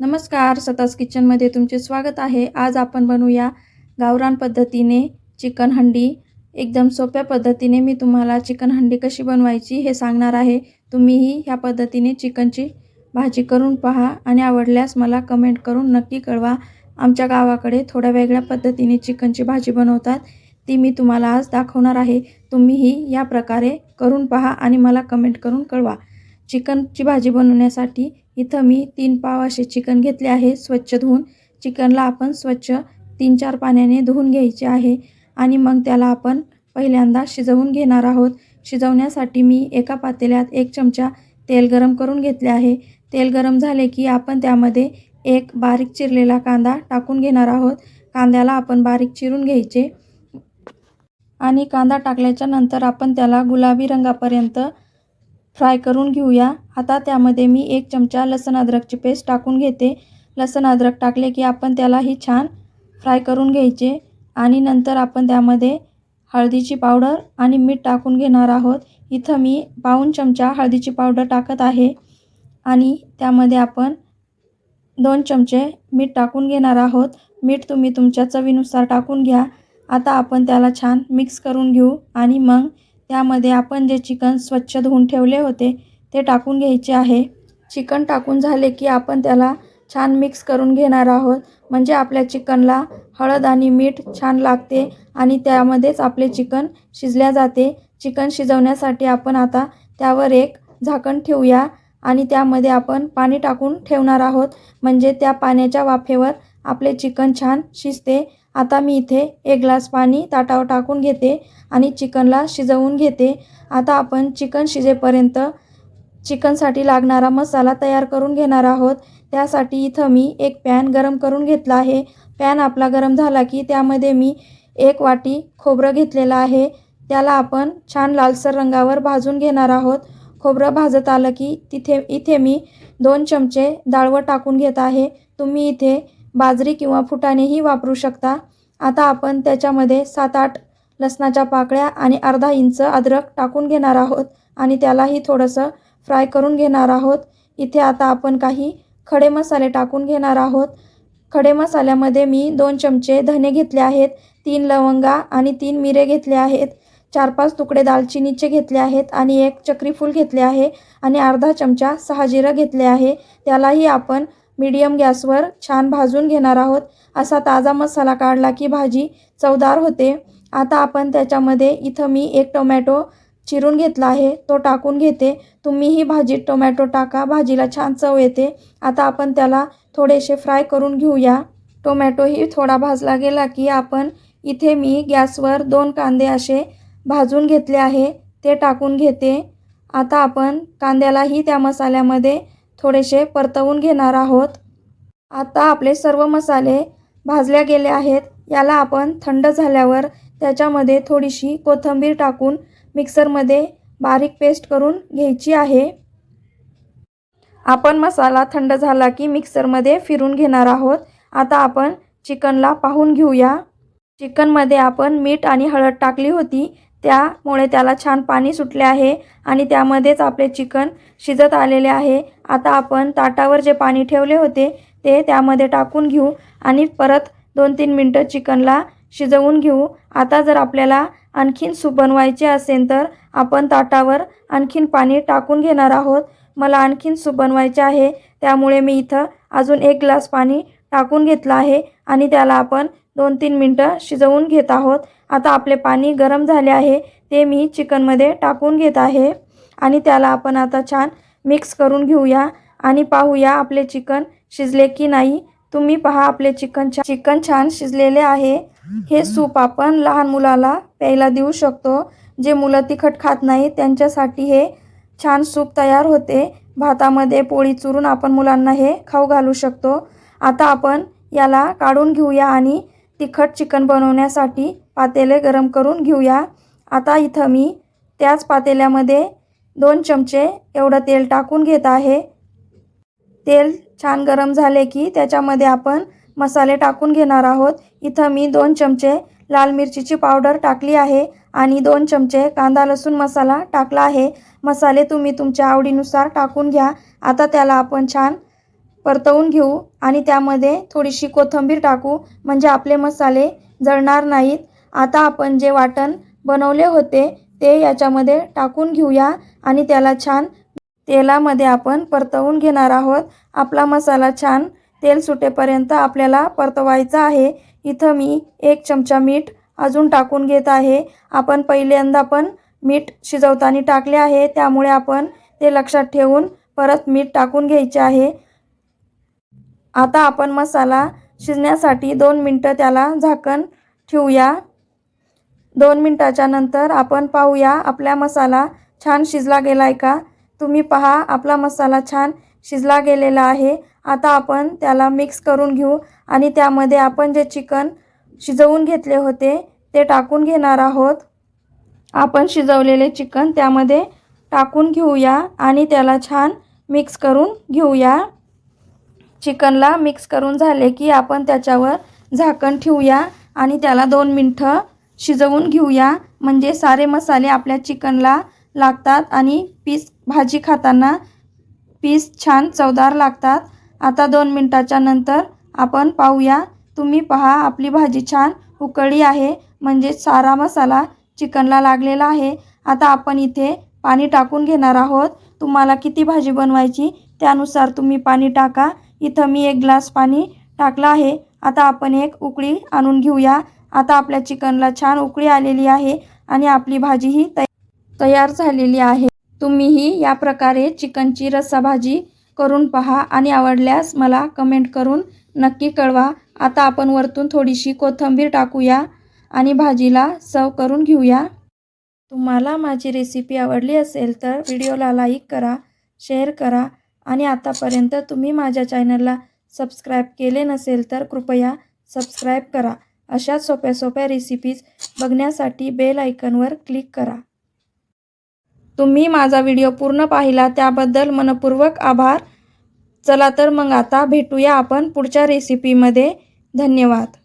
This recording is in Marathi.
नमस्कार सतास किचनमध्ये तुमचे स्वागत आहे. आज आपण बनवूया गावरान पद्धतीने चिकन हंडी. एकदम सोप्या पद्धतीने मी तुम्हाला चिकन हंडी कशी बनवायची हे सांगणार आहे. तुम्हीही ह्या पद्धतीने चिकनची भाजी करून पहा आणि आवडल्यास मला कमेंट करून नक्की कळवा. आमच्या गावाकडे थोड्या वेगळ्या पद्धतीने चिकनची भाजी बनवतात. ती मी तुम्हाला आज दाखवणार आहे. तुम्हीही या प्रकारे करून पहा आणि मला कमेंट करून कळवा. चिकनची भाजी बनवण्यासाठी इथं मी तीन पाव असे चिकन घेतले आहे स्वच्छ धुवून. चिकनला आपण स्वच्छ तीन चार पाण्याने धुवून घ्यायचे आहे आणि मग त्याला आपण पहिल्यांदा शिजवून घेणार आहोत. शिजवण्यासाठी मी एका पातेल्यात एक चमचा तेल गरम करून घेतले आहे. तेल गरम झाले की आपण त्यामध्ये एक बारीक चिरलेला कांदा टाकून घेणार आहोत. कांद्याला आपण बारीक चिरून घ्यायचे. आणि कांदा टाकल्याच्या नंतर आपण त्याला गुलाबी रंगापर्यंत फ्राय करून घेऊया. आता त्यामध्ये मी एक चमचा लसण अद्रकची पेस्ट टाकून घेते. लसण अद्रक टाकले की आपण त्यालाही छान फ्राय करून घ्यायचे. आणि नंतर आपण त्यामध्ये हळदीची पावडर आणि मीठ टाकून घेणार आहोत. इथं मी पाऊण चमचा हळदीची पावडर टाकत आहे. आणि त्यामध्ये आपण दोन चमचे मीठ टाकून घेणार आहोत. मीठ तुम्ही तुमच्या चवीनुसार टाकून घ्या. आता आपण त्याला छान मिक्स करून घेऊ. आणि मग त्यामध्ये आपण जे चिकन स्वच्छ धुवून ठेवले होते ते टाकून घ्यायचे आहे. चिकन टाकून झाले की आपण त्याला छान मिक्स करून घेणार आहोत. म्हणजे आपल्या चिकनला हळद आणि मीठ छान लागते आणि त्यामध्येच आपले चिकन शिजल्या जाते. चिकन शिजवण्यासाठी आपण आता त्यावर एक झाकण ठेवूया आणि त्यामध्ये आपण पाणी टाकून ठेवणार आहोत. म्हणजे त्या पाण्याच्या वाफेवर आपले चिकन छान शिजते. आता मी इथे एक ग्लास पाणी ताटावर टाकून घेते आणि चिकनला शिजवून घेते. आता आपण चिकन शिजेपर्यंत चिकनसाठी लागणारा मसाला तयार करून घेणार आहोत. त्यासाठी इथं मी एक पॅन गरम करून घेतला आहे. पॅन आपला गरम झाला की त्यामध्ये मी एक वाटी खोबरं घेतलेलं आहे. त्याला आपण छान लालसर रंगावर भाजून घेणार आहोत. खोबरं भाजत आलं की तिथे इथे मी दोन चमचे डाळवं टाकून घेत आहे. तुम्ही इथे बाजरी किंवा फुटाणेही वापरू शकता. आता आपण त्याच्यामध्ये सात आठ लसणाच्या पाकळ्या आणि अर्धा इंच अद्रक टाकून घेणार आहोत आणि त्यालाही थोडंसं फ्राय करून घेणार आहोत. इथे आता आपण काही खडे मसाले टाकून घेणार आहोत. खडे मसाल्यामध्ये मी दोन चमचे धने घेतले आहेत तीन लवंगा आणि तीन मिरे घेतले आहेत चार पाच तुकडे दालचिनीचे घेतले आहेत आणि एक चक्रीफूल घेतले आहे आणि अर्धा चमचा सहा जिरं घेतले आहे. त्यालाही आपण मीडियम गॅसवर छान भाजून घेणार आहोत. असा ताजा मसाला काढला की भाजी चवदार होते. आता आपण त्याच्यामध्ये इथं मी एक टोमॅटो चिरून घेतला आहे. तो टाकून घेते. तुम्हीही भाजीत टोमॅटो टाका. भाजीला छान चव येते. आता आपण त्याला थोडेसे फ्राय करून घेऊया. टोमॅटोही थोडा भाजला गेला की आपण इथे मी गॅसवर दोन कांदे असे भाजून घेतले आहे. ते टाकून घेते. आता आपण कांद्यालाही त्या मसाल्यामध्ये थोडेसे परतवून घेणार आहोत. आता आपले सर्व मसाले भाजल्या गेले आहेत. याला आपण थंड झाल्यावर त्याच्यामध्ये थोडीशी कोथिंबीर टाकून मिक्सरमध्ये बारीक पेस्ट करून घ्यायची आहे. आपण मसाला थंड झाला की मिक्सरमध्ये फिरून घेणार आहोत. आता आपण चिकनला पाहून घेऊया. चिकनमध्ये आपण मीठ आणि हळद टाकली होती. त्यामुळे त्याला छान पाणी सुटले आहे आणि त्यामध्येच आपले चिकन शिजत आलेले आहे. आता आपण ताटावर जे पाणी ठेवले होते ते त्यामध्ये टाकून घेऊ आणि परत दोन तीन मिनटं चिकनला शिजवून घेऊ. आता जर आपल्याला आणखीन सूप बनवायचे असेल तर आपण ताटावर आणखीन पाणी टाकून घेणार आहोत. मला आणखीन सूप बनवायचे आहे त्यामुळे मी इथं अजून एक ग्लास पाणी टाकून घेतलं आहे आणि त्याला आपण दोन तीन मिनटं शिजवून घेत आहोत. आता आपले पाणी गरम झाले आहे ते मी चिकनमध्ये टाकून घेत आहे. आणि त्याला आपण आता छान मिक्स करून घेऊया आणि पाहूया आपले चिकन शिजले की नाही. तुम्ही पहा आपले चिकन छान चिकन छान शिजलेले आहे. हे सूप आपण लहान मुलाला प्यायला देऊ शकतो. जे मुलं तिखट खात नाही त्यांच्यासाठी हे छान सूप तयार होते. भातामध्ये पोळी चुरून आपण मुलांना हे खाऊ घालू शकतो. आता आपण याला काढून घेऊया आणि तिखट चिकन बनवण्यासाठी पातेले गरम करून घेऊया. आता इथं मी त्याच पातेल्यामध्ये दोन चमचे एवढं तेल टाकून घेत आहे. तेल छान गरम झाले की त्याच्यामध्ये आपण मसाले टाकून घेणार आहोत. इथं मी दोन चमचे लाल मिरचीची पावडर टाकली आहे आणि दोन चमचे कांदा लसूण मसाला टाकला आहे. मसाले तुम्ही तुमच्या आवडीनुसार टाकून घ्या. आता त्याला आपण छान परतवून घेऊ आणि त्यामध्ये थोडीशी कोथिंबीर टाकू. म्हणजे आपले मसाले जळणार नाहीत. आता आपण जे वाटण बनवले होते ते याच्यामध्ये टाकून घेऊया आणि त्याला छान तेलामध्ये आपण परतवून घेणार आहोत. आपला मसाला छान तेल सुटेपर्यंत आपल्याला परतवायचा आहे. इथं मी एक चमचा मीठ अजून टाकून घेत आहे. आपण पहिल्यांदा पण मीठ शिजवताना टाकले आहे. त्यामुळे आपण ते लक्षात ठेवून परत मीठ टाकून घ्यायचे आहे. आता आपण मसाला शिजण्यासाठी दोन मिनटं त्याला झाकण ठेवूया. दोन मिनटाच्या नंतर आपण पाहूया आपला मसाला छान शिजला गेला आहे का? तुम्ही पहा आपला मसाला छान शिजला गेलेला आहे. आता आपण त्याला मिक्स करून घेऊ आणि त्यामध्ये आपण जे चिकन शिजवून घेतले होते ते टाकून घेणार आहोत. आपण शिजवलेले चिकन त्यामध्ये टाकून घेऊया आणि त्याला छान मिक्स करून घेऊया. चिकनला मिक्स करून झाले की आपण त्याच्यावर झाकण ठेवूया आणि त्याला दोन मिनटं शिजवून घेऊया. म्हणजे सारे मसाले आपल्या चिकनला लागतात आणि पीस भाजी खाताना पीस छान चवदार लागतात. आता दोन मिनटाच्या नंतर आपण पाहूया. तुम्ही पहा आपली भाजी छान उकळी आहे. म्हणजे सारा मसाला चिकनला लागलेला आहे. आता आपण इथे पाणी टाकून घेणार आहोत. तुम्हाला किती भाजी बनवायची त्यानुसार तुम्ही पाणी टाका. इथं मी एक ग्लास पाणी टाकलं आहे. आता आपण एक उकळी आणून घेऊया. आता आपल्या चिकनला छान उकळी आलेली आहे आणि आपली भाजीही तय तयार झालेली आहे. तुम्हीही या प्रकारे चिकनची रस्साभाजी करून पहा आणि आवडल्यास मला कमेंट करून नक्की कळवा. आता आपण वरतून थोडीशी कोथिंबीर टाकूया आणि भाजीला सर्व करून घेऊया. तुम्हाला माझी रेसिपी आवडली असेल तर व्हिडिओला लाईक करा शेअर करा आणि आतापर्यंत तुम्ही माझ्या चॅनलला सबस्क्राईब केले नसेल तर कृपया सबस्क्राईब करा. अशा सोप्या सोप्या रेसिपीज बघण्यासाठी बेल आयकनवर क्लिक करा. तुम्ही माझा व्हिडिओ पूर्ण पाहिला त्याबद्दल मनपूर्वक आभार. चला तर मग आता भेटूया आपण पुढच्या रेसिपीमध्ये धन्यवाद.